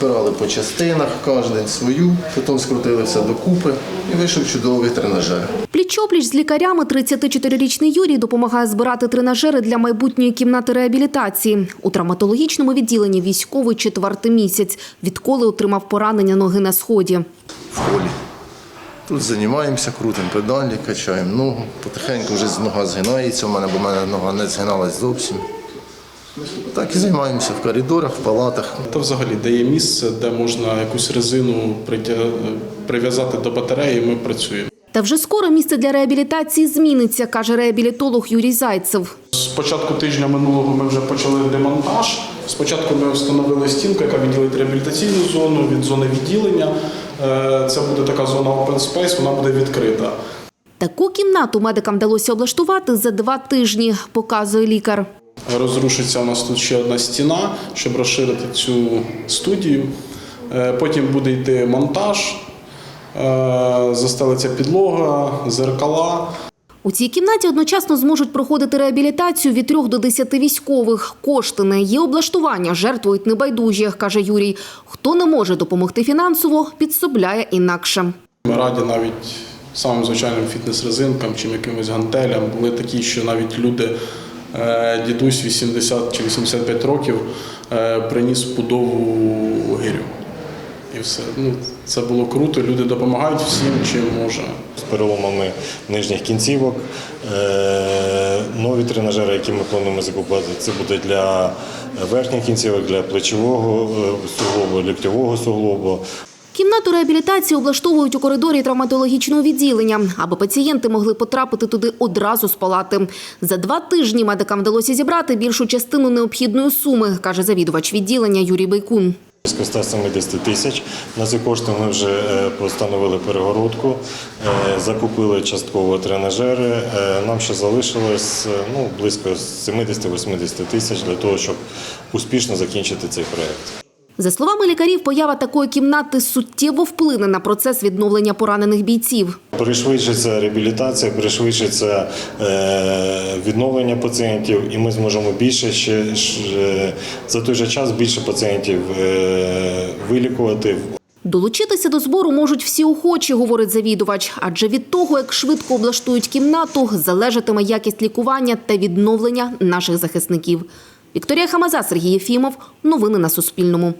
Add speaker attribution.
Speaker 1: Розбирали по частинах, кожен свою, потім скрутили все докупи і вийшов чудовий тренажер.
Speaker 2: Пліч-опліч з лікарями 34-річний Юрій допомагає збирати тренажери для майбутньої кімнати реабілітації. У травматологічному відділенні військовий четвертий місяць, відколи отримав поранення ноги на сході.
Speaker 1: в холі. Тут займаємося, крутимо педалі, качаємо ногу. Потихеньку вже нога згинається у мене, бо в мене нога не згиналась зовсім. Так і займаємося в коридорах, в палатах.
Speaker 3: Та взагалі де є місце, де можна якусь резину прив'язати до батареї, ми працюємо.
Speaker 2: Та вже скоро місце для реабілітації зміниться, каже реабілітолог Юрій Зайцев.
Speaker 3: З початку тижня минулого ми вже почали демонтаж. Спочатку ми встановили стінку, яка відділить реабілітаційну зону від зони відділення. Е, Це буде така зона open space, вона буде відкрита.
Speaker 2: Таку кімнату медикам вдалося облаштувати за два тижні, показує лікар.
Speaker 3: Розрушиться у нас тут ще одна стіна, щоб розширити цю студію. Е, Потім буде йти монтаж, е, застелиться підлога, зеркала.
Speaker 2: У цій кімнаті одночасно зможуть проходити реабілітацію від 3 до 10 військових. Кошти на її облаштування жертвують небайдужі, каже Юрій. Хто не може допомогти фінансово, підсобляє інакше.
Speaker 3: Ми раді навіть самим звичайним фітнес-резинкам чи якимось гантелям. Були такі, що навіть люди, дідусь 80 чи 85 років, е, приніс пудову гирю. І все. Ну, це було круто. Люди допомагають всім, чим може.
Speaker 4: з переломами нижніх кінцівок. Е, Нові тренажери, які ми плануємо закупати, це буде для верхніх кінцівок, для плечового е, суглобу, ліктьового суглобу.
Speaker 2: Кімнату реабілітації облаштовують у коридорі травматологічного відділення, аби пацієнти могли потрапити туди одразу з палати. За два тижні медикам вдалося зібрати більшу частину необхідної суми, каже завідувач відділення Юрій Байкун.
Speaker 4: Близько 170 тисяч. На ці кошти ми вже е, постановили перегородку, е, закупили частково тренажери. Е, Нам ще залишилось ну, близько 70-80 тисяч для того, щоб успішно закінчити цей проєкт.
Speaker 2: За словами лікарів, поява такої кімнати суттєво вплине на процес відновлення поранених бійців.
Speaker 4: Пришвидшиться реабілітація, пришвидшиться е, відновлення пацієнтів, і ми зможемо більше ще е, за той же час більше пацієнтів е, вилікувати.
Speaker 2: Долучитися до збору можуть всі охочі, говорить завідувач. Адже від того, як швидко облаштують кімнату, залежатиме якість лікування та відновлення наших захисників. Вікторія Хамаза, Сергій Єфімов. Новини на Суспільному.